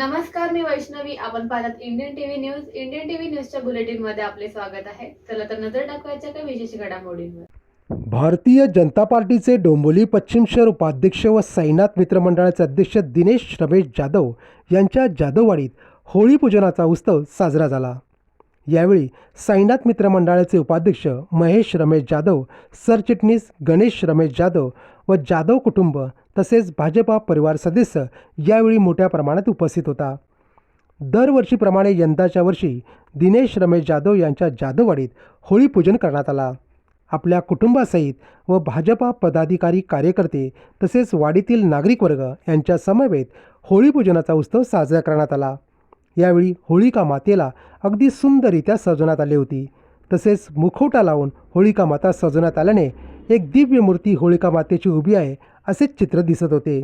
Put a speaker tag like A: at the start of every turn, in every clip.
A: नमस्कार मी वैष्णवी. आपण पाहतात Indian TV news Indian TV न्यूजच्या बुलेटिनमध्ये आपले स्वागत आहे. चला तर नजर टाकवायच्या काही विशेष घडामोडींवर.
B: भारतीय जनता पार्टीचे डोंबोली पश्चिम शहर उपाध्यक्ष व सैनाथ मित्रमंडळाचे अध्यक्ष दिनेश रमेश जाधव यांच्या जाधववाडीत होळी पूजनाचा उत्सव साजरा झाला. यावेळी साईनाथ मित्रमंडळाचे उपाध्यक्ष महेश रमेश जाधव सरचिटणीस गणेश रमेश जाधव व जाधव कुटुंब तसेच भाजपा परिवार सदस्य यावेळी मोठ्या प्रमाणात उपस्थित होता. दरवर्षीप्रमाणे यंदाच्या वर्षी दिनेश रमेश जाधव यांच्या जाधववाडीत होळी पूजन करण्यात आला. आपल्या कुटुंबासहित व भाजपा पदाधिकारी कार्यकर्ते तसेच वाडीतील नागरिक वर्ग यांच्या समवेत होळी पूजनाचा उत्सव साजरा करण्यात आला. यावेळी होळिका मातेला अगदी सुंदररित्या सजवण्यात आली होती. तसेच मुखवटा लावून होळिका माता सजवण्यात आल्याने एक दिव्य मूर्ती होळिका मातेची उभी आहे असेच चित्र दिसत होते.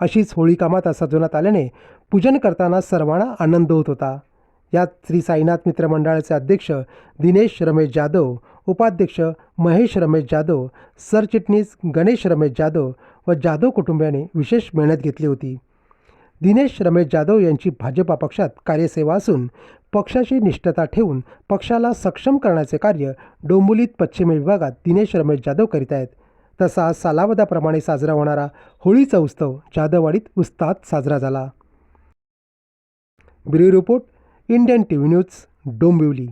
B: अशीच होळिका माता सजवण्यात आल्याने पूजन करताना सर्वांना आनंद होत होता. यात श्री साईनाथ मित्र मंडळाचे अध्यक्ष दिनेश रमेश जाधव उपाध्यक्ष महेश रमेश जाधव सरचिटणीस गणेश रमेश जाधव व जाधव कुटुंबियाने विशेष मेहनत घेतली होती. दिनेश रमेश जाधव यांची भाजपा पक्षात कार्यसेवा असून पक्षाशी निष्ठता ठेवून पक्षाला सक्षम करण्याचे कार्य डोंबिवलीत पश्चिम विभागात दिनेश रमेश जाधव करीत आहेत. तसा सालावदाप्रमाणे साजरा होणारा होळीचा उत्सव जाधववाडीत उत्साहात साजरा झाला. Bureau report Indian T V news Dombivli.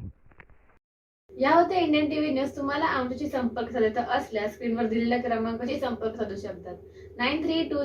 A: या होत्या इंडियन टीव्ही न्यूज तुम्हाला आमच्याशी संपर्क साधायचा असल्यास स्क्रीनवर दिलेल्या क्रमांकाशी संपर्क साधू शकतात. Nine three to